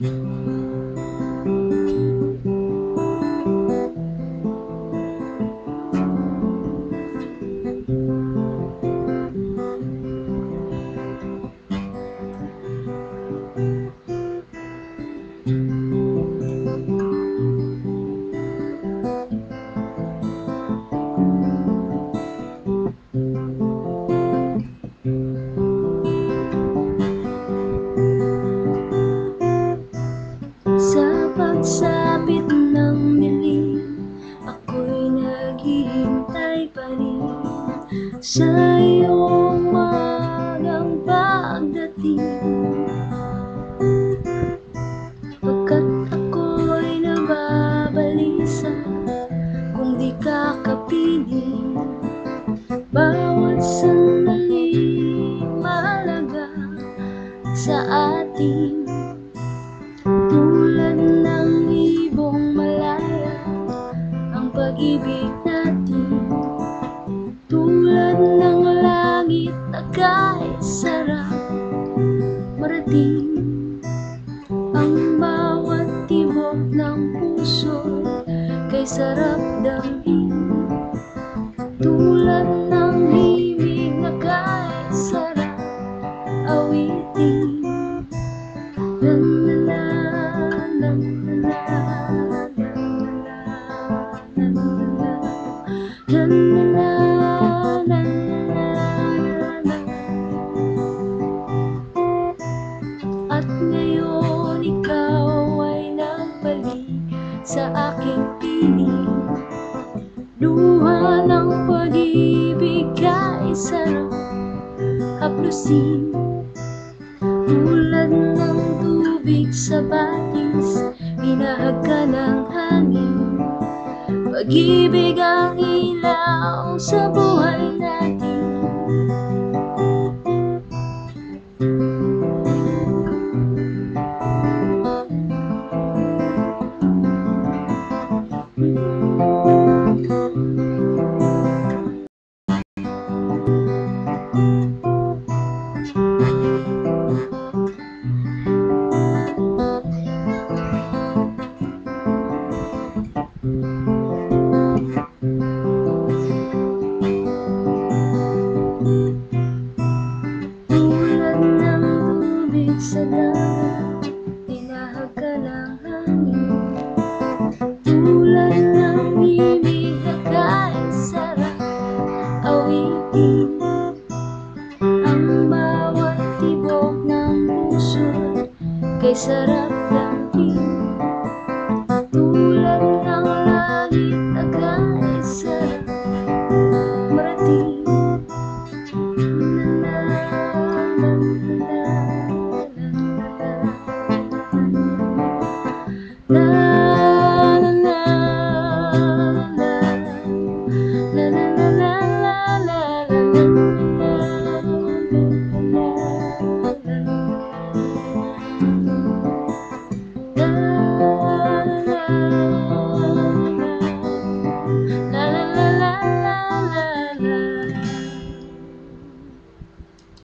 Sa Sa iyong magang pagdating. Pagkat ako'y nababalisa Kung di ka kapiling Bawat sandali mahalaga sa ating tulad ng ibong malaya ang pag-ibig na kahit sarap marating Ang bawat tibok ng puso kay sarap damhin Tulad ng himig na kahit sarap awitin La la la, la la la, la la la, la la la, la Luha ng pag-ibig sarap haplusin tulad ng tubig sa batis Hinahag ka ng hangin. Pag-ibig ang ilaw sa buhay Ang bawat tibok ng puso Kay sarap lang